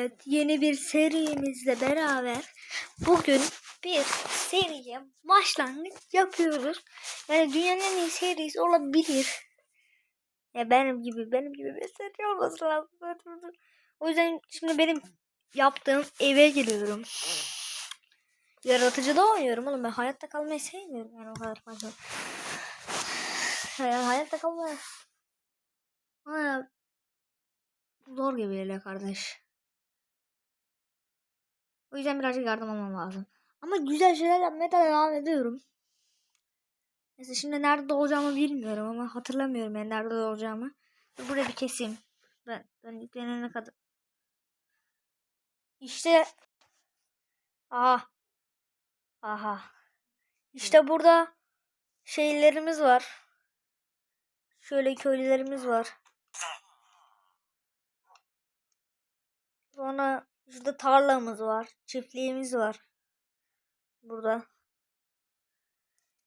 Evet, yeni bir serimizle beraber bugün bir seriye başlangıç yapıyoruz. Yani dünyanın en iyi serisi olabilir. Ya benim gibi, benim gibi bir seri olması lazım. O yüzden şimdi benim yaptığım eve giriyorum. Yaratıcıda oynuyorum oğlum ben hayatta kalmayı sevmiyorum yani o kadar fazla. Yani hayatta kalmayı Aya zor gibi geliyor kardeş. O yüzden birazcık yardım almam lazım. Ama güzel şeyler yapmaya da devam ediyorum. Mesela şimdi nerede doğacağımı bilmiyorum ama hatırlamıyorum yani nerede doğacağımı. Dur Buraya bir keseyim. Ben, ben yüklenene kadar. İşte. Aha. Aha. İşte burada şeylerimiz var. Şöyle köylülerimiz var. Sonra şurada tarlamız var. Çiftliğimiz var. Burada.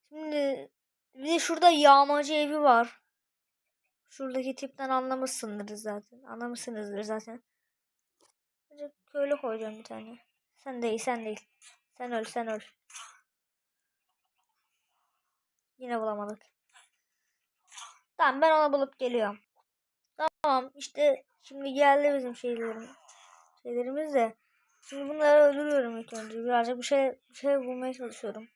Şimdi bir de şurada yağmacı evi var. Şuradaki tipten anlamışsındır zaten. Anlamışsınızdır zaten. Önce köylü koyacağım bir tane. Sen değil sen değil. Sen öl sen öl. Yine bulamadık. Tamam ben onu bulup geliyorum. Tamam işte şimdi geldi bizim şeylerim. Şeylerimiz de. Şimdi bunları öldürüyorum ilk önce. Birazcık bir şey bir şey bulmaya çalışıyorum.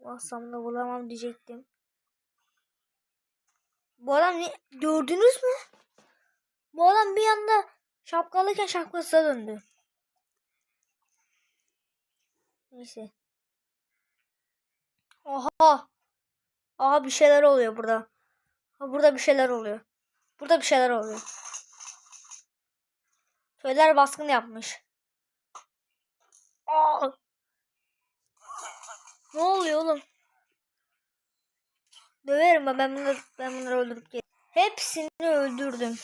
Bulsam da bulamam diyecektim. Bu adam ne? Gördünüz mü? Bu adam bir anda şapkalıyken şapkasına döndü. Neyse. Oha. Aha bir şeyler oluyor burada. Ha, burada bir şeyler oluyor. Burada bir şeyler oluyor. Köyler baskın yapmış. Aa! Ne oluyor oğlum? Döverim ben ben bunları, ben bunları öldürüp gel. Hepsini öldürdüm.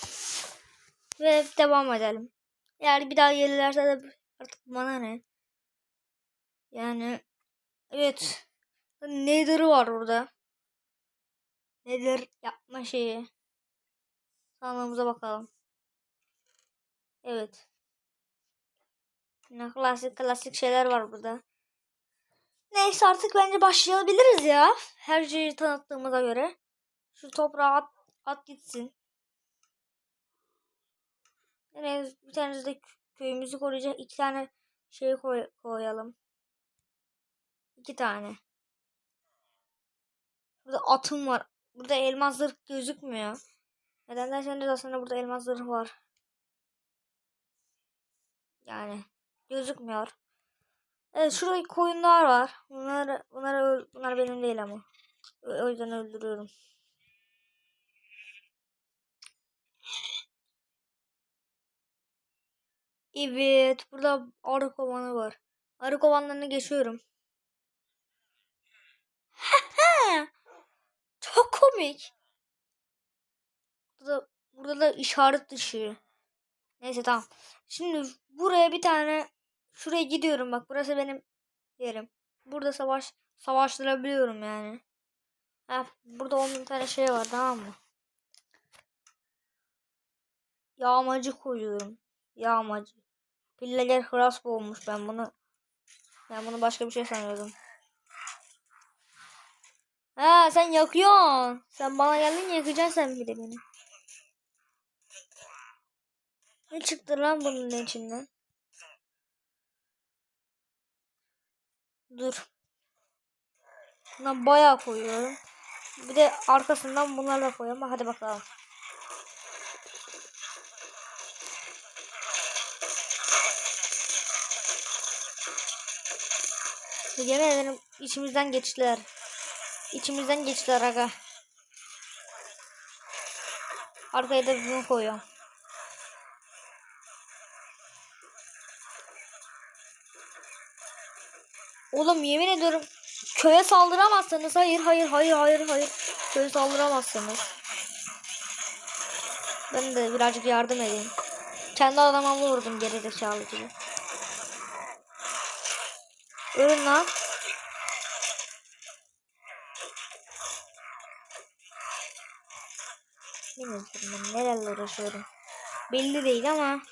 Ve devam edelim. Yani bir daha gelirlerse de artık bana ne? Yani evet. Nether'ı var orada. Nether yapma şeyi. Sandığımıza bakalım. Evet. Ne klasik klasik şeyler var burada. Neyse artık bence başlayabiliriz ya. Her şeyi tanıttığımıza göre. Şu toprağı at, at gitsin. Yine bir tane de köyümüzü koruyacak iki tane şey koy, koyalım. İki tane. Burada atım var. Burada elmas gözükmüyor. Neden derseniz aslında burada elmas zırh var. Yani gözükmüyor. Evet şurada koyunlar var. Bunlar bunlar bunlar benim değil ama. O yüzden öldürüyorum. Evet burada arı kovanı var. Arı kovanlarını geçiyorum. Çok komik. Burada, burada da işaret dışı. Neyse tamam. Şimdi buraya bir tane şuraya gidiyorum bak burası benim yerim. Burada savaş savaştırabiliyorum yani. Ha, burada 10 tane şey var tamam mı? Yağmacı koyuyorum. Yağmacı. Pilleler hıras olmuş ben bunu. Ben bunu başka bir şey sanıyordum. Ha sen yakıyorsun. Sen bana geldin yakacaksın sen bir de beni. Ne çıktı lan bunun içinden? Dur. Buna bayağı koyuyorum. Bir de arkasından bunlarla koyuyorum. Hadi bakalım. Yemin ederim içimizden geçtiler. İçimizden geçtiler aga. Arkaya da bunu koyuyorum. Oğlum yemin ediyorum köye saldıramazsınız. Hayır hayır hayır hayır hayır. Köye saldıramazsınız. Ben de birazcık yardım edeyim. Kendi adama vurdum geri zekalı gibi. Ölün lan. Ederim ben nelerle uğraşıyorum. Belli değil ama.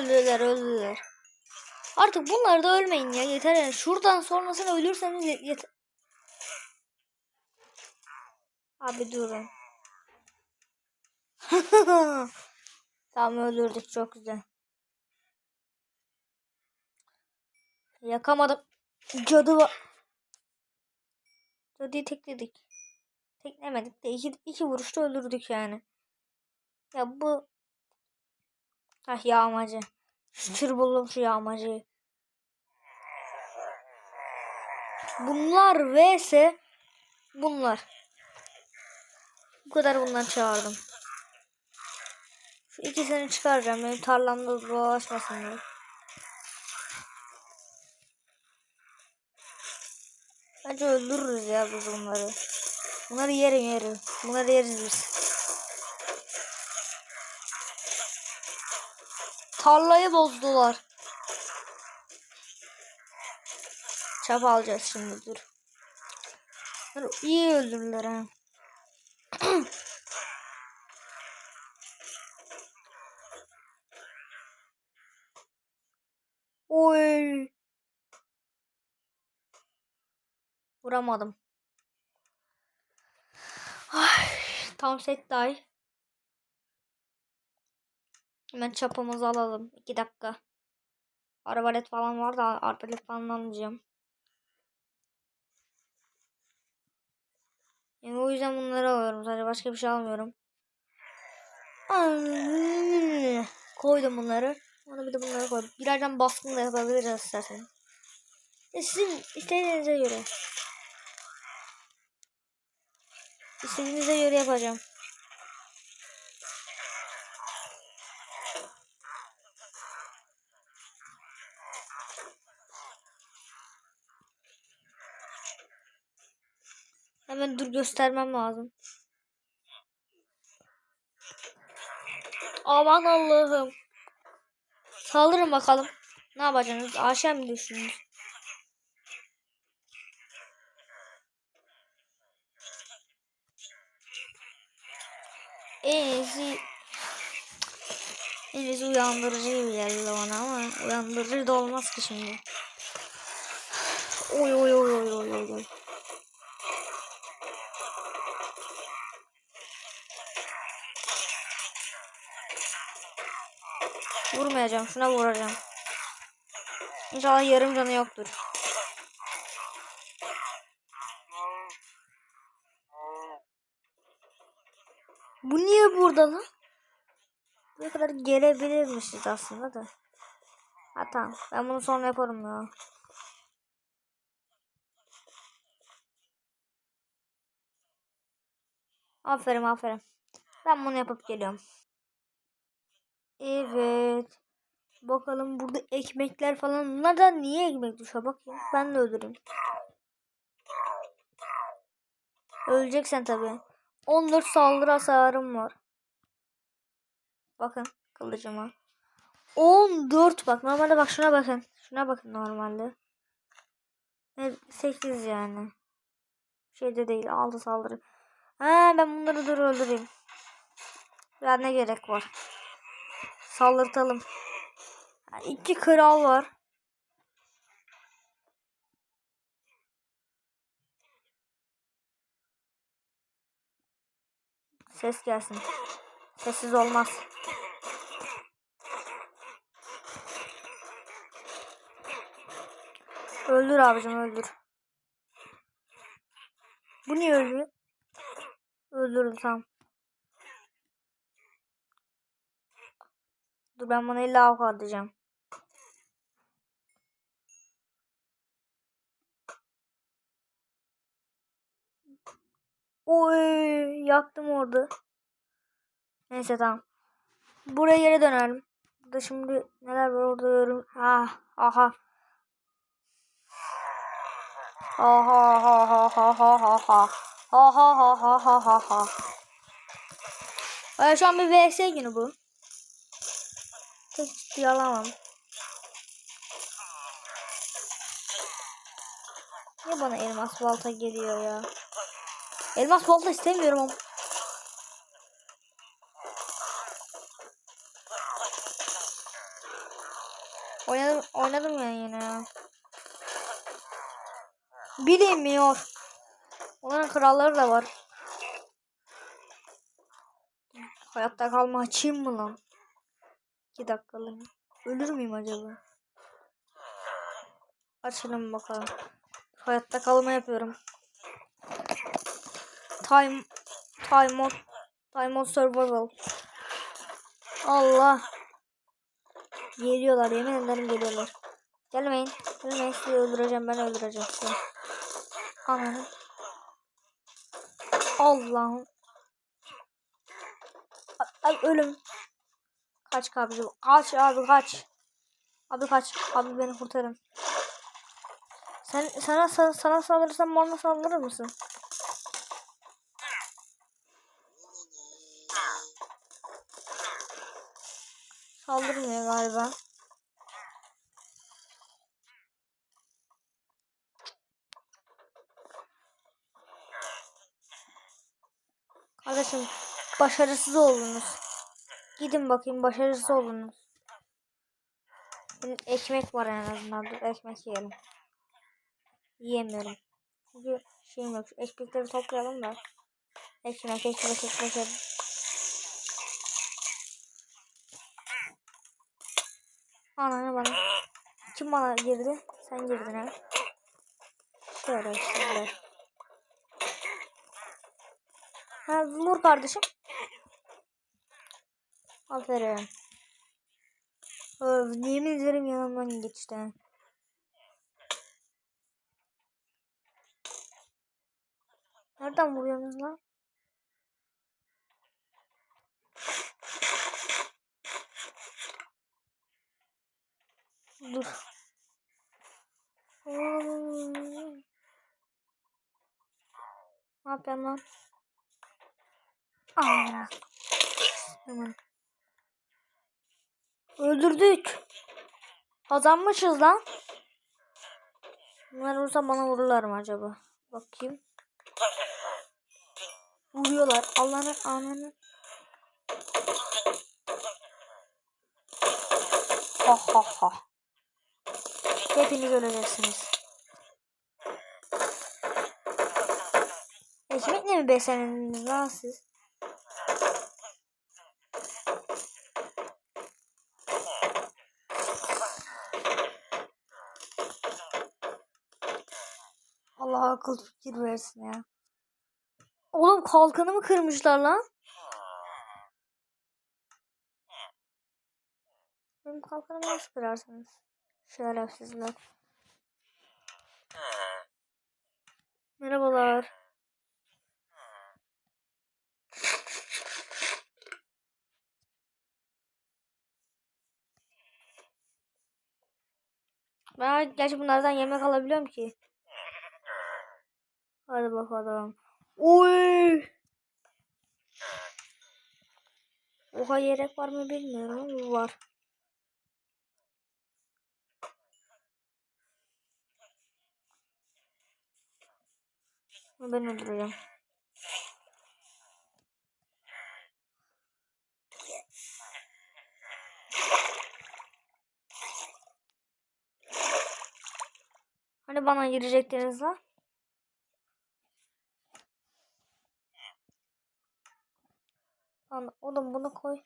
Öldüler öldüler. Artık bunlar da ölmeyin ya yeter yani. Şuradan sonrasını ölürseniz ye- yeter. Abi durun. tamam öldürdük çok güzel. Yakamadım. Cadı var. Cadıyı tekledik. Teklemedik de iki, iki vuruşta öldürdük yani. Ya bu... Ah yağmacı. Şu tür buldum şu yağmacıyı. Bunlar vs bunlar. Bu kadar bundan çağırdım. Şu ikisini çıkaracağım. Benim tarlamda dolaşmasınlar. Bence öldürürüz ya biz bunları. Bunları yerim yerim. Bunları yeriz biz. Tarlayı bozdular. Çap alacağız şimdi dur. Bunları iyi öldürdüler ha. Oy. Vuramadım. Ay, tam set day. Hemen çapamızı alalım. 2 dakika. Arbalet falan var da arbalet falan almayacağım. Yani o yüzden bunları alıyorum. Sadece başka bir şey almıyorum. Ay, Koydum bunları. Ona bir de bunları koydum. Birazdan baskın da yapabiliriz istersen. E sizin istediğinize göre. İstediğinize göre yapacağım. Hemen dur göstermem lazım. Aman Allah'ım. Saldırın bakalım. Ne yapacaksınız? Aşağı mı düştünüz? En iyisi en iyisi uyandırıcı gibi geldi bana ama uyandırıcı da olmaz ki şimdi. Oy oy oy oy oy oy Vurmayacağım. Şuna vuracağım. İnşallah yarım canı yoktur. Bu niye burada lan? Buraya kadar gelebilirmişiz aslında da. Ha tamam. Ben bunu sonra yaparım ya. Aferin aferin. Ben bunu yapıp geliyorum. Evet. Bakalım burada ekmekler falan. Bunlardan niye ekmek düşüyor? Bakayım. Ben de öldüreyim. Öleceksen tabii. 14 saldırı hasarım var. Bakın kılıcıma. 14 bak. Normalde bak şuna bakın. Şuna bakın normalde. Evet, 8 yani. Şeyde değil. 6 saldırı. Ha ben bunları dur öldüreyim. Ya ne gerek var. Saldırtalım. Yani iki kral var. Ses gelsin. Sessiz olmaz. Öldür abicim öldür. Bu niye ölmüyor? Öldürdüm tamam. Dur ben bunu illa ok atacağım. Oy yaktım orada. Neyse tamam. Buraya geri dönelim. Burada şimdi neler var orada görüyorum. Ah aha. Aha ha ha ha ha ha ha. Ha ha ha ha ha ha ha. Ay şu an bir VS günü bu. Çok alamam. Niye bana elmas balta geliyor ya? Elmas balta istemiyorum ama. Oynadım, oynadım ya yine ya. Bilmiyor. Onların kralları da var. Hayatta kalma açayım mı lan? 2 dakikalığına. Ölür müyüm acaba? Açalım bakalım. Hayatta kalma yapıyorum. Time time mode time mode survival. Allah. Geliyorlar yemin ederim geliyorlar. Gelmeyin. Gelmeyin sizi öldüreceğim ben öldüreceğim sizi. Ananı. Allah'ım. A- Ay ölüm. Kaç abi. Kaç abi kaç. Abi kaç. Abi beni kurtarın. Sen sana sana, sana saldırırsam bana saldırır mısın? Saldırmıyor galiba. Kardeşim başarısız oldunuz. Gidin bakayım başarısız oldunuz. Benim ekmek var en azından. Dur ekmek yiyelim. Yiyemiyorum. Çünkü şeyim yok. Ekmekleri toplayalım da. Ekmek, ekmek, ekmek. ekmek. Ananı bana. Kim bana girdi? Sen girdin ha. Şöyle şöyle. Ha vur kardeşim. Aferin. Öf, yemin ederim yanımdan geçti. Nereden vuruyorsunuz lan? Dur. Ne yapıyorsun lan? Aa. Hemen. Öldürdük. Kazanmışız lan. Bunlar vursa bana vururlar mı acaba? Bakayım. Vuruyorlar. Allah'ın ananı. Ha ha ha. Hepiniz öleceksiniz. Ekmekle mi besleniniz lan siz? Allah akıl fikir versin ya. Oğlum kalkanımı kırmışlar lan. Benim kalkanımı nasıl kırarsınız? Şerefsizler. Merhabalar. Ben gerçi bunlardan yemek alabiliyorum ki. Hadi bakalım. Uy. Oha yelek var mı bilmiyorum ama var. Ben öldüreceğim. Hani bana girecektiniz lan? Lan oğlum bunu koy.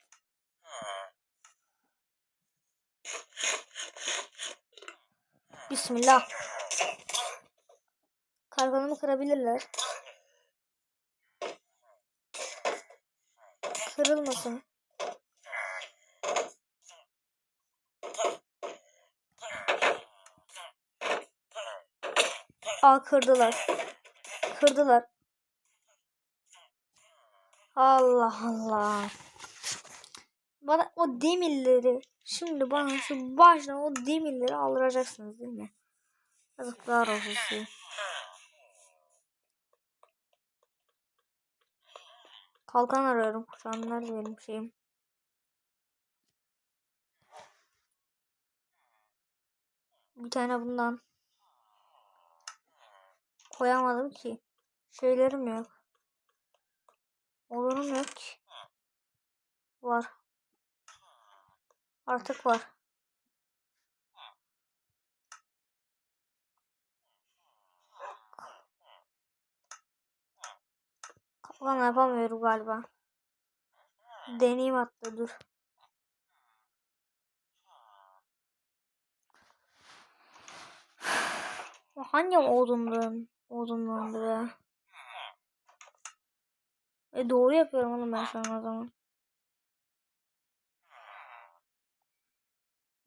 Bismillah. Kalkanımı kırabilirler. Kırılmasın. Aa kırdılar. Kırdılar. Allah Allah. Bana o demirleri şimdi bana şu baştan o demirleri aldıracaksınız değil mi? Yazıklar olsun size. Kalkan arıyorum. Şu an şeyim? Bir tane bundan. Koyamadım ki. Şeylerim yok. Olurum yok ki. Var. Artık var. Lan yapamıyorum galiba. Deneyim hatta dur. Hangi odundan? Odundandı be. E doğru yapıyorum oğlum ben şu an o zaman.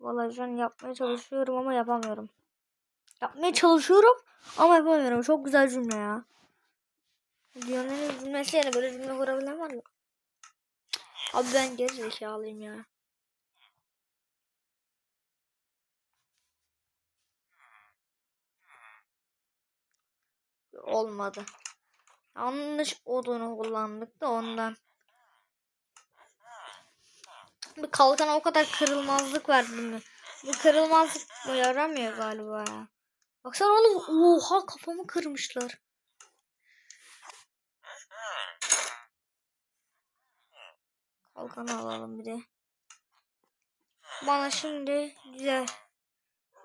Vallahi şu an yapmaya çalışıyorum ama yapamıyorum. Yapmaya çalışıyorum ama yapamıyorum. Çok güzel cümle ya. Dünyanın cümlesi yani böyle cümle kurabilen var mı? Abi ben geri zekalıyım ya. Olmadı. Yanlış odunu kullandık da ondan. Bu kalkana o kadar kırılmazlık verdim mi? Bu kırılmazlık bu yaramıyor galiba ya. Baksana oğlum oha kafamı kırmışlar. Kalkanı alalım bir de. Bana şimdi güzel.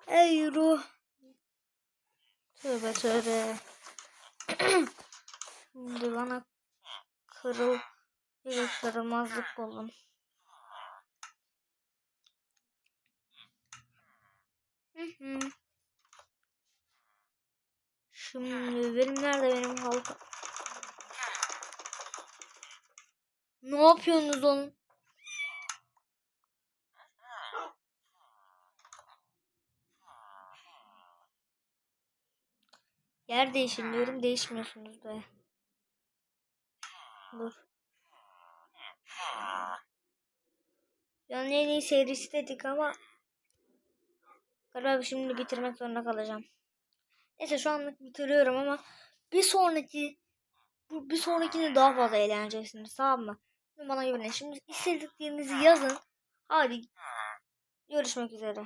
Ey ruh. Tövbe tövbe. şimdi bana kırıl bir kırılmazlık buldum. Hı hı. Şimdi benim nerede benim halka? Ne yapıyorsunuz oğlum? Yer değişin diyorum değişmiyorsunuz be. Dur. Yani en iyi serisi dedik ama galiba şimdi bitirmek zorunda kalacağım. Neyse şu anlık bitiriyorum ama bir sonraki bir sonrakini daha fazla eğleneceksiniz tamam mı? Bana güvenin. Şimdi istediklerinizi yazın. Hadi görüşmek üzere.